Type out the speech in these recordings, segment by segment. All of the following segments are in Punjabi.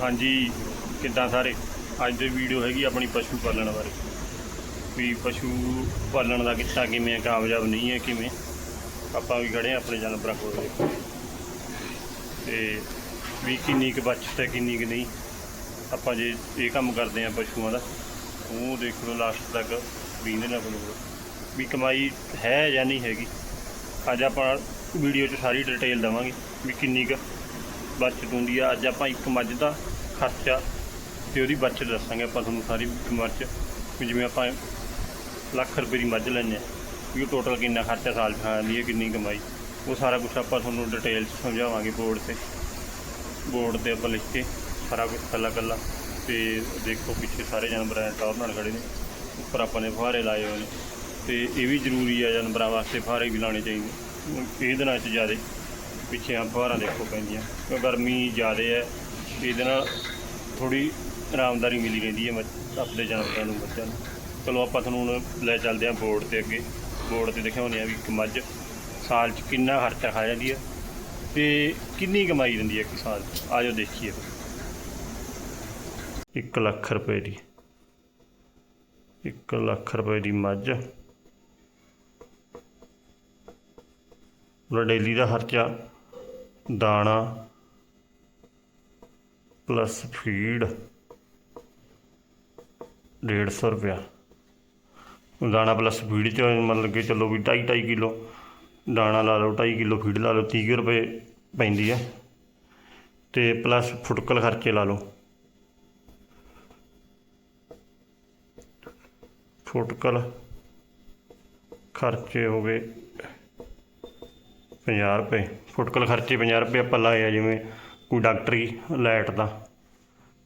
ਹਾਂਜੀ ਕਿੱਦਾਂ ਸਾਰੇ? ਅੱਜ ਦੀ ਵੀਡੀਓ ਹੈਗੀ ਆਪਣੀ ਪਸ਼ੂ ਪਾਲਣ ਬਾਰੇ। ਵੀ ਪਸ਼ੂ ਪਾਲਣ ਦਾ ਕਿੱਤਾ ਕਿਵੇਂ ਹੈ, ਕਾਮਯਾਬ ਨਹੀਂ ਹੈ ਕਿਵੇਂ? ਆਪਾਂ ਵੀ ਖੜੇ ਹਾਂ ਆਪਣੇ ਜਾਨਵਰਾਂ ਕੋਲ। ਦੇਖੋ ਤੇ ਵੀ ਕਿੰਨੀ ਕੁ ਬਚਤ ਹੈ ਕਿੰਨੀ ਕੁ ਨਹੀਂ। ਆਪਾਂ ਜੇ ਇਹ ਕੰਮ ਕਰਦੇ ਹਾਂ ਪਸ਼ੂਆਂ ਦਾ ਉਹ ਦੇਖ ਲਓ ਲਾਸਟ ਤੱਕ ਵੀ ਦੇ ਨਾਲ ਬਣੂਗਾ ਵੀ ਕਮਾਈ ਹੈ ਜਾਂ ਨਹੀਂ ਹੈਗੀ। ਅੱਜ ਆਪਾਂ ਵੀਡੀਓ 'ਚ ਸਾਰੀ ਡਿਟੇਲ ਦਵਾਂਗੇ ਵੀ ਕਿੰਨੀ ਕੁ ਬਚਤ ਹੁੰਦੀ ਆ। ਅੱਜ ਆਪਾਂ ਇੱਕ ਮੱਝ ਦਾ ਖਰਚਾ ਤੇ ਉਹਦੀ ਬਚਤ ਦੱਸਾਂਗੇ। ਆਪਾਂ ਤੁਹਾਨੂੰ ਸਾਰੀ ਮੱਝ, ਵੀ ਜਿਵੇਂ ਆਪਾਂ ਲੱਖ ਰੁਪਏ ਦੀ ਮੱਝ ਲੈਂਦੇ ਆ, ਵੀ ਉਹ ਟੋਟਲ ਕਿੰਨਾ ਖਰਚਾ ਸਾਲ 'ਚ ਆਉਂਦੀ ਹੈ, ਕਿੰਨੀ ਕਮਾਈ। ਉਹ ਸਾਰਾ ਕੁਝ ਆਪਾਂ ਤੁਹਾਨੂੰ ਡਿਟੇਲ 'ਚ ਸਮਝਾਵਾਂਗੇ ਬੋਰਡ ਤੇ। ਬੋਰਡ ਤੇ ਆਪਾਂ ਲਿਖ ਕੇ ਸਾਰਾ ਕੁਝ ਕੱਲਾ ਕੱਲਾ। ਤੇ ਦੇਖੋ, ਪਿੱਛੇ ਸਾਰੇ ਜਾਨਵਰ ਐ ਟੌਰ ਨਾਲ ਖੜੇ ਨੇ। ਉੱਪਰ ਆਪਾਂ ਨੇ ਫੁਹਾਰੇ ਲਾਏ ਹੋਏ ਨੇ। ਤੇ ਇਹ ਵੀ ਜ਼ਰੂਰੀ ਆ, ਜਾਨਵਰਾਂ ਵਾਸਤੇ ਫੁਹਾਰੇ ਵੀ ਲਾਉਣੇ ਚਾਹੀਦੇ। ਇਹ ਦਿਨਾਂ 'ਚ ਜ਼ਿਆਦਾ ਪਿੱਛੇ ਆ ਫੁਹਾਰਾਂ ਦੇਖੋ ਪੈਂਦੀਆਂ। ਕਿਉਂ ਗਰਮੀ ਜ਼ਿਆਦਾ ਹੈ, ਇਹਦੇ ਨਾਲ ਥੋੜੀ ਆਰਾਮਦਾਰੀ ਮਿਲੀ ਰਹਿੰਦੀ ਹੈ ਮੱਝ- ਆਪਣੇ ਜਾਨਵਰਾਂ ਨੂੰ, ਬੱਚਿਆਂ ਨੂੰ। ਚਲੋ ਆਪਾਂ ਤੁਹਾਨੂੰ ਹੁਣ ਲੈ ਚੱਲਦੇ ਹਾਂ ਬੋਰਡ ਤੇ ਅੱਗੇ। ਬੋਰਡ ਤੇ ਦਿਖਾਉਂਦੇ ਆ ਵੀ ਇੱਕ ਮੱਝ ਸਾਲ 'ਚ ਕਿੰਨਾ ਖਰਚਾ ਖਾ ਜਾਂਦੀ ਹੈ। ਤੇ ਕਿੰਨੀ ਕਮਾਈ ਦਿੰਦੀ ਹੈ ਇੱਕ ਸਾਲ 'ਚ? ਆ ਜਾਓ ਦੇਖੀਏ। 1 ਲੱਖ ਰੁਪਏ ਦੀ। 1 ਲੱਖ ਰੁਪਏ ਦੀ ਮੱਝ। ਉਹਦਾ ਡੇਲੀ ਦਾ ਖਰਚਾ ਦਾਣਾ ਪਲੱਸ ਫੀਡ 150 ਰੁਪਇਆ। ਦਾਣਾ ਪਲੱਸ ਫੀਡ ਚ ਮਤਲਬ ਕਿ ਚੱਲੋ ਵੀ 2.5 2.5 ਕਿਲੋ, ਦਾਣਾ ਲਾ ਲਓ 2.5 ਕਿਲੋ ਫੀਡ ਲਾ ਲਓ 30 ਰੁਪਏ ਪੈਂਦੀ ਹੈ ਤੇ ਪਲੱਸ ਫੁਟਕਲ ਖਰਚੇ ਲਾ ਲਓ। ਫੁਟਕਲ ਖਰਚੇ ਹੋ ਗਏ 50 ਰੁਪਏ। ਫੁਟਕਲ ਖਰਚੇ 50 ਰੁਪਏ ਆਪਾਂ ਲਾਏ ਆ, ਜਿਵੇਂ ਕੋਈ ਡਾਕਟਰੀ ਲਾਈਟ ਦਾ।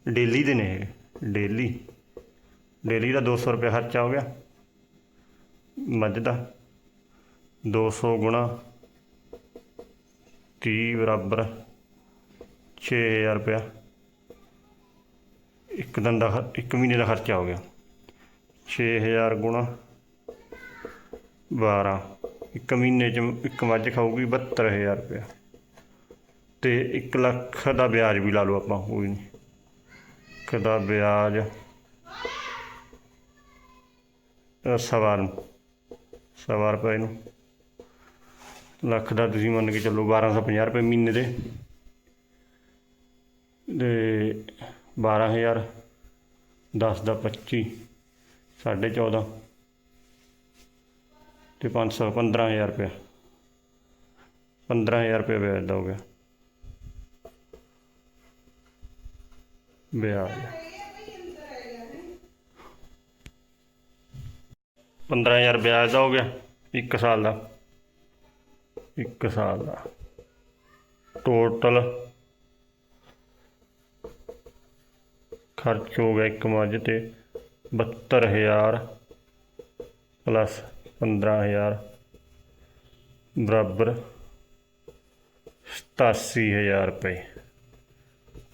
ਡੇਲੀ ਦੇ ਨੇ ਇਹ, ਡੇਲੀ। ਡੇਲੀ ਦਾ 200 ਰੁਪਏ ਖਰਚਾ ਹੋ ਗਿਆ। ਮੱਝ ਦਾ 200 ਗੁਣਾ 30 ਬਰਾਬਰ 6000 ਰੁਪਇਆ। ਇੱਕ ਦਿਨ ਦਾ ਖ- ਇੱਕ ਮਹੀਨੇ ਦਾ ਖਰਚਾ ਹੋ ਗਿਆ। 6000 ਗੁਣਾ 12 ਇੱਕ ਮਹੀਨੇ ਚ ਇੱਕ ਮੱਝ ਖਾਊਗੀ 72000 ਰੁਪਇਆ। ਤੇ 1 ਲੱਖ ਦਾ ਵਿਆਜ ਵੀ ਲਾ ਲਓ ਆਪਾਂ ਕੋਈ ਨਹੀਂ ਇੱਕ ਦਾ ਵਿਆਜ ਅ, ਸਵਾ ਨੂੰ ਸਵਾ ਰੁਪਏ ਨੂੰ ਲੱਖ ਦਾ ਤੁਸੀਂ ਮੰਨ ਕੇ ਚੱਲੋ 1250 ਰੁਪਏ ਮਹੀਨੇ ਦੇ। ਤੇ 12000 10 ਦਾ 25 ਸਾਢੇ 14 ਤੇ 500 15000 ਰੁਪਏ 15000 ਰੁਪਏ ਵਿਆਜ ਦਾ ਹੋ ਗਿਆ ਵਿਆਜ 15000 ਵਿਆਜ। ਦਾ ਹੋ ਗਿਆ 1 ਸਾਲ ਦਾ। 1 ਸਾਲ ਦਾ। ਟੋਟਲ ਖਰਚ ਹੋ ਗਿਆ ਇੱਕ ਮੱਝ ਤੇ 72000 ਪਲੱਸ 15000 ਬਰਾਬਰ 87000 ਰੁਪਏ।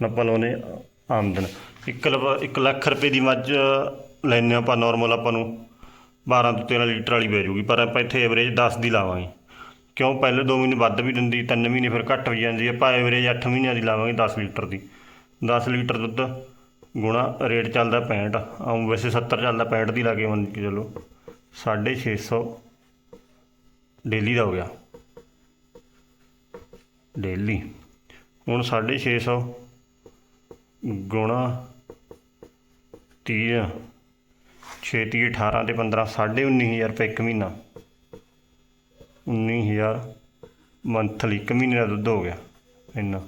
ਆਪਾਂ ਲਾਉਨੇ ਆਮਦਨ। 1 1 ਲੱਖ ਰੁਪਏ ਦੀ ਮੱਝ ਲੈਨੇ ਆਪਾਂ ਨਾਰਮਲ ਆਪਾਂ ਨੂੰ। 12 ਤੋਂ 13 ਲੀਟਰ ਵਾਲੀ ਪੈ ਜੂਗੀ ਪਰ ਆਪਾਂ ਇੱਥੇ ਐਵਰੇਜ 10 ਦੀ ਲਾਵਾਂਗੇ। ਕਿਉਂ? ਪਹਿਲੇ 2 ਮਹੀਨੇ ਵੱਧ ਵੀ ਦਿੰਦੀ 3 ਮਹੀਨੇ ਫਿਰ ਘੱਟ ਵੀ ਜਾਂਦੀ। ਆਪਾਂ ਐਵਰੇਜ 8 ਮਹੀਨਿਆਂ ਦੀ ਲਾਵਾਂਗੇ 10 ਲੀਟਰ ਦੀ। 10 ਲੀਟਰ ਦੁੱਧ ਗੁਣਾ ਰੇਟ ਚੱਲਦਾ 65 ਆਮ ਵੈਸੇ 70 ਚੱਲਦਾ 65 ਦੀ ਲਾ ਕੇ ਮੰਨ ਕੇ ਚਲੋ। 650 ਡੇਲੀ ਦਾ ਹੋ ਗਿਆ। ਡੇਲੀ। ਹੁਣ 650 ਗੁਣਾ 30 ਛੇਤੀ 18 ਤੇ 15 19000 ਰੁਪਏ ਇੱਕ ਮਹੀਨਾ। 19000 ਮੰਥਲੀ ਇੱਕ ਮਹੀਨੇ ਦਾ ਦੁੱਧ ਹੋ ਗਿਆ ਇੰਨਾ।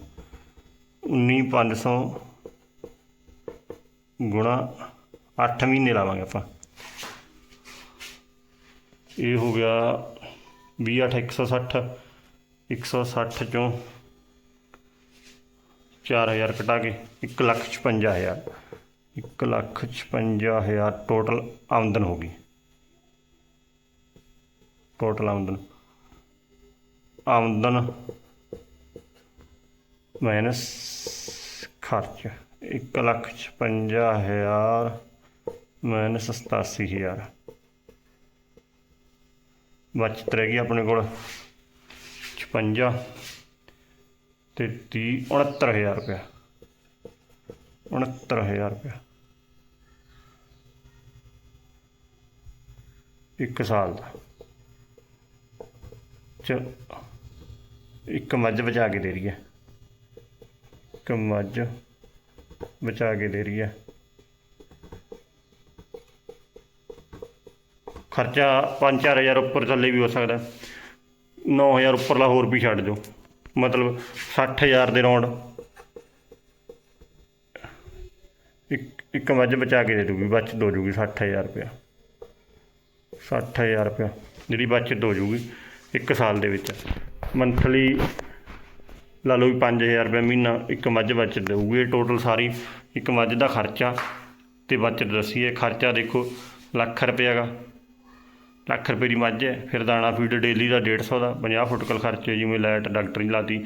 19500 ਗੁਣਾ 8 ਮਹੀਨੇ ਲਾਵਾਂਗੇ ਆਪਾਂ। ਇਹ ਹੋ ਗਿਆ 20 8 160 160 ਚੋਂ 4000 ਘਟਾ ਕੇ 1 ਲੱਖ 55000 1 ਲੱਖ 55000 ਟੋਟਲ ਆਮਦਨ ਹੋ ਗਈ। ਟੋਟਲ ਆਮਦਨ। ਆਮਦਨ ਮਾਈਨਸ ਖਰਚ 1 ਲੱਖ 55000 ਮਾਈਨਸ 87000 ਬਚਤ ਰਹਿ ਗਈ ਆਪਣੇ ਕੋਲ। 56 ਤੇ 30 69000 ਰੁਪਇਆ। 69000 ਰੁਪਇਆ। ਇੱਕ ਸਾਲ ਦਾ। ਚ, ਇੱਕ ਮੱਝ ਬਚਾ ਕੇ ਦੇ ਰਹੀ ਹੈ। ਇੱਕ ਮੱਝ ਬਚਾ ਕੇ ਦੇ ਰਹੀ ਹੈ। ਖਰਚਾ 5-4000 ਉੱਪਰ ਥੱਲੇ ਵੀ ਹੋ ਸਕਦਾ। 9000 ਉੱਪਰਲਾ ਹੋਰ ਵੀ ਛੱਡ ਦਿਓ। ਮਤਲਬ 60000 ਦੇ ਰੌਂਡ ਇੱਕ ਇੱਕ ਮੱਝ ਬਚਾ ਕੇ ਦੇ ਦੂਗੀ ਬਚਤ ਹੋ ਜੂਗੀ 60000 ਰੁਪਇਆ। 60000 ਰੁਪਇਆ, ਜਿਹੜੀ ਬਚਤ ਹੋ ਜੂਗੀ ਇੱਕ ਸਾਲ ਦੇ ਵਿੱਚ। ਮੰਥਲੀ ਲਾ ਲਓ ਵੀ 5000 ਰੁਪਏ ਮਹੀਨਾ ਇੱਕ ਮੱਝ ਬਚਤ ਦੇਊਗੀ ਟੋਟਲ ਸਾਰੀ ਇੱਕ ਮੱਝ ਦਾ ਖਰਚਾ। ਤੇ ਬਚਤ ਦੱਸੀਏ, ਖਰਚਾ ਦੇਖੋ ਲੱਖ ਰੁਪਏ ਹੈਗਾ। ਲੱਖ ਰੁਪਏ ਦੀ ਮੱਝ ਹੈ, ਫਿਰ ਦਾਣਾ ਫੀਡ ਡੇਲੀ ਦਾ 150 ਦਾ 50 ਫੁੱਟਕਲ ਖਰਚੇ, ਜਿਵੇਂ ਲਾਈਟ ਡਾਕਟਰ ਦੀ ਲਾਤੀ।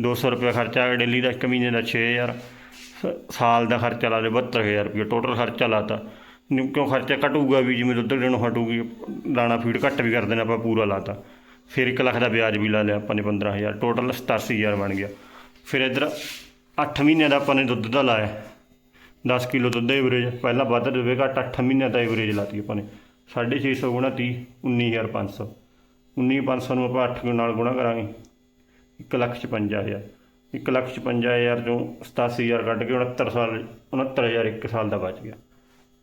200 ਰੁਪਏ ਖਰਚਾ ਹੈ, ਡੇਲੀ ਦਾ ਇੱਕ ਮਹੀਨੇ ਦਾ 6000 ਸ- ਸਾਲ ਦਾ ਖਰਚਾ ਲਾ ਲਓ 72000 ਰੁਪਏ ਟੋਟਲ ਖਰਚਾ ਲਾਤਾ। ਨਿ- ਕਿਉਂ ਖਰਚਾ ਘਟੂਗਾ ਵੀ, ਜਿਵੇਂ ਦੁੱਧ ਦੇਣੋਂ ਹਟੂਗੀ, ਦਾਣਾ ਫੀਡ ਘੱਟ ਵੀ ਕਰ ਦੇਣਾ ਆਪਾਂ ਪੂਰਾ ਲਾਤਾ। ਫਿਰ 1 ਲੱਖ ਦਾ ਵਿਆਜ ਵੀ ਲਾ ਲਿਆ ਆਪਾਂ ਨੇ 15000 ਟੋਟਲ 87000 ਬਣ ਗਿਆ। ਫਿਰ ਇੱਧਰ 8 ਮਹੀਨਿਆਂ ਦਾ ਆਪਾਂ ਨੇ ਦੁੱਧ ਦਾ ਲਾਇਆ। 10 ਕਿਲੋ ਦੁੱਧ ਐਵਰੇਜ ਪਹਿਲਾਂ ਵੱਧ ਦੇਵੇ ਘੱਟ 8 ਮਹੀਨਿਆਂ ਦਾ ਐਵਰੇਜ ਲਾਤੀ ਆਪਾਂ ਨੇ। 650 ਗੁਣਾ 30 19500 19500 ਨੂੰ ਆਪਾਂ 8 ਨਾਲ ਗੁਣਾ ਕਰਾਂਗੇ। 155000 155000 ਚੋਂ 87000 ਕੱਢ ਕੇ 69 ਸਾਲ 69000 ਇੱਕ ਸਾਲ ਦਾ ਬਚ ਗਿਆ।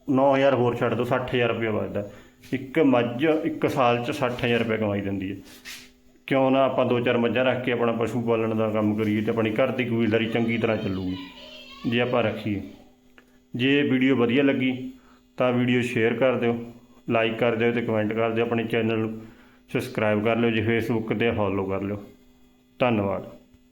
9000 ਹੋਰ ਛੱਡ ਦਿਓ 60000 ਰੁਪਏ ਬਚਦਾ ਇੱਕ ਮੱਝ ਇੱਕ ਸਾਲ 'ਚ 60000 ਰੁਪਏ ਕਮਾਈ ਦਿੰਦੀ ਹੈ। ਕਿਉਂ ਨਾ ਆਪਾਂ ਦੋ ਚਾਰ ਮੱਝਾਂ ਰੱਖ ਕੇ ਆਪਣਾ ਪਸ਼ੂ ਪਾਲਣ ਦਾ ਕੰਮ ਕਰੀਏ ਤੇ ਆਪਣੀ ਘਰ ਦੀ ਕਬੀਲਦਾਰੀ ਚੰਗੀ ਤਰ੍ਹਾਂ ਚੱਲੂਗੀ। ਜੇ ਆਪਾਂ ਰੱਖੀਏ। ਜੇ ਵੀਡੀਓ ਵਧੀਆ ਲੱਗੀ ਤਾਂ ਵੀਡੀਓ ਸ਼ੇਅਰ ਕਰ ਦਿਓ। ਲਾਈਕ ਕਰ ਦਿਓ ਤੇ ਕਮੈਂਟ ਕਰ ਦਿਓ, ਆਪਣੇ ਚੈਨਲ ਨੂੰ ਸਬਸਕ੍ਰਾਈਬ ਕਰ ਲਿਓ ਜੀ ਫੇਸਬੁੱਕ ਤੇ ਫੋਲੋ ਕਰ ਲਿਓ। ਧੰਨਵਾਦ।